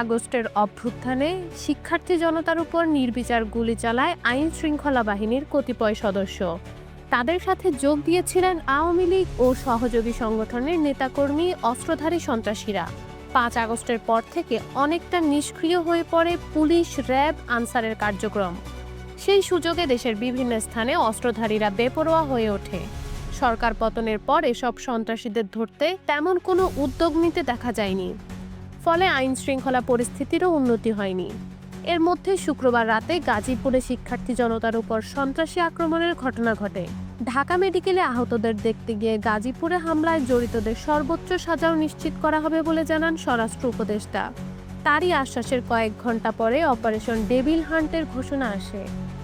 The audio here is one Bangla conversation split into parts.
আগস্টের অভ্যুত্থানে শিক্ষার্থী জনতার উপর নির্বিচার গুলি চালায় আইন শৃঙ্খলা বাহিনীর কতিপয় সদস্য। তাদের সাথে যোগ দিয়েছিলেন আওয়ামী লীগ ও সহযোগী সংগঠনের নেতাকর্মী, অস্ত্রধারী সন্ত্রাসীরা। পাঁচ আগস্টের পর থেকে অনেকটা নিষ্ক্রিয় হয়ে পড়ে পুলিশ, র্যাব, আনসারের কার্যক্রম। সেই সুযোগে দেশের বিভিন্ন স্থানে অস্ত্রধারীরা বেপরোয়া হয়ে ওঠে। সরকার পতনের পর এসব সন্ত্রাসীদের ধরতে তেমন কোনো উদ্যোগ নিতে দেখা যায়নি। ফলে আইন শৃঙ্খলা পরিস্থিতিরও উন্নতি হয়নি। এর মধ্যে শুক্রবার রাতে গাজীপুরে শিক্ষার্থী জনতার উপর সন্ত্রাসী আক্রমণের ঘটনা ঘটে। ঢাকা মেডিকেলে আহতদের দেখতে গিয়ে গাজীপুরে হামলায় জড়িতদের সর্বোচ্চ সাজাও নিশ্চিত করা হবে বলে জানান স্বরাষ্ট্র উপদেষ্টা। তারই আশ্বাসের কয়েক ঘণ্টা পরে অপারেশন ডেভিল হান্টের ঘোষণা আসে।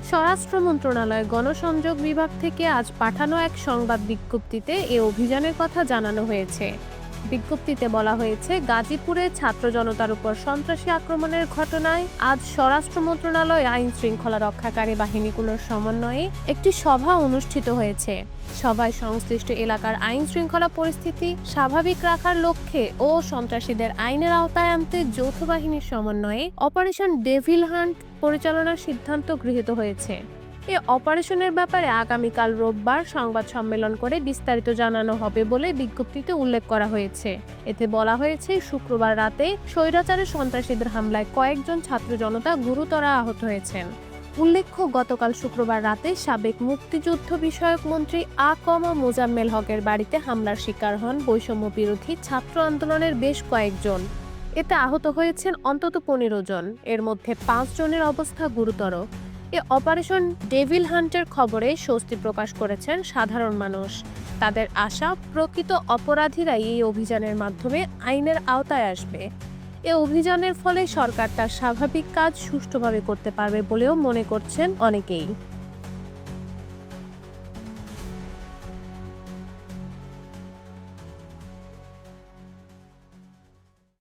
স্বরাষ্ট্র মন্ত্রণালয় গণসংযোগ বিভাগ থেকে আজ পাঠানো এক সংবাদ বিজ্ঞপ্তিতে এ অভিযানের কথা জানানো হয়েছে। বিজ্ঞপ্তিতে বলা হয়েছে, গাজীপুরে ছাত্র জনতার উপর সন্ত্রাসী আক্রমণের ঘটনায় আজ স্বরাষ্ট্র মন্ত্রণালয় আইন শৃঙ্খলা রক্ষাকারী বাহিনীগুলোর সমন্বয়ে একটি সভা অনুষ্ঠিত হয়েছে। সভায় সংশ্লিষ্ট এলাকার আইন শৃঙ্খলা পরিস্থিতি স্বাভাবিক রাখার লক্ষ্যে ও সন্ত্রাসীদের আইনের আওতায় আনতে যৌথ বাহিনীর সমন্বয়ে অপারেশন ডেভিল হান্ট পরিচালনার সিদ্ধান্ত গৃহীত হয়েছে। এ অপারেশনের ব্যাপারে আগামীকাল রোববার সংবাদ সম্মেলন করে বিস্তারিত জানানো হবে বলে বিজ্ঞপ্তিতে উল্লেখ করা হয়েছে। এতে বলা হয়েছে, শুক্রবার রাতে স্বৈরাচারে সন্ত্রাসীদের হামলায় কয়েকজন ছাত্র জনতা গুরুতর আহত হয়েছেন। উল্লেখ্য, গতকাল শুক্রবার রাতে সাবেক মুক্তিযুদ্ধ বিষয়ক মন্ত্রী আ কম মোজাম্মেল হকের বাড়িতে হামলার শিকার হন বৈষম্য বিরোধী ছাত্র আন্দোলনের বেশ কয়েকজন। এতে আহত হয়েছেন অন্তত পনেরো জন। এর মধ্যে পাঁচ জনের অবস্থা গুরুতর। এ অপারেশন ডেভিল হান্টের খবরে স্বস্তি প্রকাশ করেছেন সাধারণ মানুষ। তাদের আশা, প্রকৃত অপরাধীরাই এই অভিযানের মাধ্যমে আইনের আওতায় আসবে। এ অভিযানের ফলে সরকার তার স্বাভাবিক কাজ সুষ্ঠুভাবে করতে পারবে বলেও মনে করছেন অনেকেই।